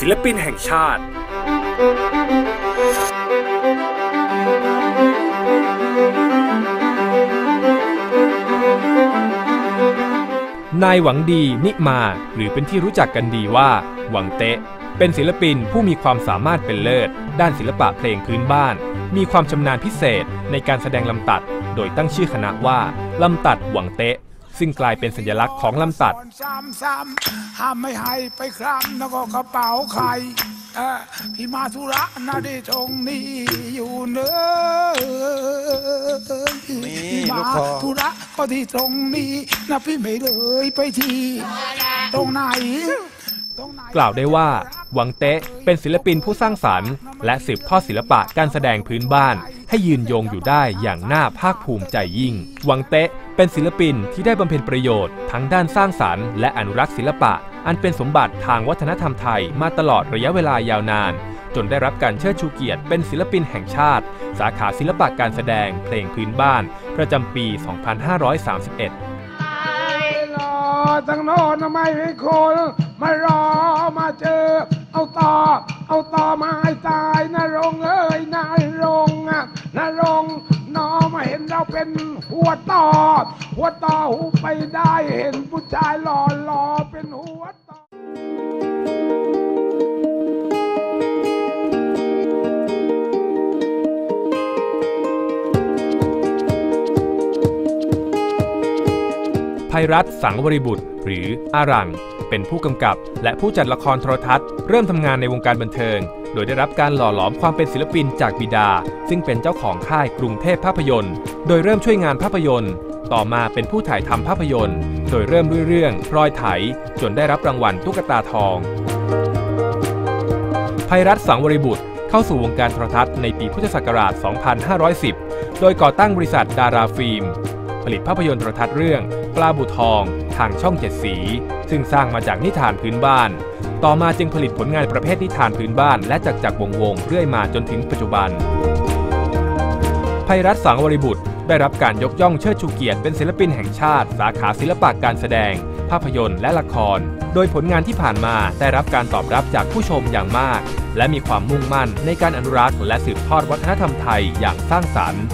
ศิลปินแห่งชาติ นายหวังดีนิมาหรือเป็นที่รู้จักกันดีว่า หวังเตะ เป็นศิลปินผู้มีความสามารถเป็นเลิศ ด้านศิลปะเพลงพื้นบ้าน มีความชำนาญพิเศษในการแสดงลำตัด โดยตั้งชื่อคณะว่าลำตัดหวังเตะ ซึ่งกลายเป็นสัญลักษณ์ของลำตัดซ้ำซ้ำห้ามไม่ให้ไปครำแล้วก็กระเป๋าใครเออพี่มาธุระนะได้ตรงนี้อยู่เนื้อะพี่มาธุระก็ที่ตรงนี้นะพี่ไม่เลยไปทีตรงไหนตรงไหน กล่าวได้ว่าหวังเตะเป็นศิลปินผู้สร้างสรรค์ และสืบทอดศิลปะการแสดงพื้นบ้าน ให้ยืนยงอยู่ได้อย่างน่าภาคภูมิใจยิ่ง หวังเตะ เป็นศิลปินที่ได้บำเพ็ญประโยชน์ทั้งด้านสร้างสรรค์และอนุรักษ์ศิลปะ อันเป็นสมบัติทางวัฒนธรรมไทยมาตลอดระยะเวลายาวนาน จนได้รับการเชิดชูเกียรติเป็นศิลปินแห่งชาติ สาขาศิลปะการแสดงเพลงพื้นบ้าน ประจำปี 2531ทั้งโน้นไม่ให้คนมารอมาเจอ เอาต่อ เอาต่อมาให้ตายนะรงเอ้ยนะ มาเราเป็นหัวต่อ หัวต่อหูไปได้เห็นผู้ชายหล่อหล่อเป็นหัวต่อ ภัยรัฐสังวริบุตร หรืออารัง เป็นผู้กำกับ และผู้จัดละครโทรทัศน์ เริ่มทำงานในวงการบันเทิง โดยได้รับการหล่อหลอมความเป็นศิลปินจากบิดา ซึ่งเป็นเจ้าของค่ายกรุงเทพภาพยนตร์ โดยเริ่มช่วยงานภาพยนตร์ ต่อมาเป็นผู้ถ่ายทำภาพยนตร์ โดยเริ่มด้วยเรื่องพลอยไถ จนได้รับรางวัลตุ๊กตาทองภัยรัฐสังวริบุตรเข้าสู่วงการโทรทัศน์ในปีพุทธศักราช 2510 โดยก่อตั้งบริษัทดาราฟิล์ม ผลิตภาพยนตร์โทรทัศน์เรื่อง ปลาบูทอง ทางช่องเจ็ดสี ซึ่งสร้างมาจากนิทานพื้นบ้าน ต่อมาจึงผลิตผลงานประเภทนิทานพื้นบ้าน และจักจักรวงวงเรื่อยมาจนถึงปัจจุบันภัยรัฐสังวริบุตร ได้รับการยกย่องเชิดชูเกียรติเป็นศิลปินแห่งชาติ สาขาศิลปะการแสดง ภาพยนตร์และละคร โดยผลงานที่ผ่านมาได้รับการตอบรับจากผู้ชมอย่างมาก และมีความมุ่งมั่นในการอนุรักษ์และสืบทอดวัฒนธรรมไทยอย่างสร้างสรรค์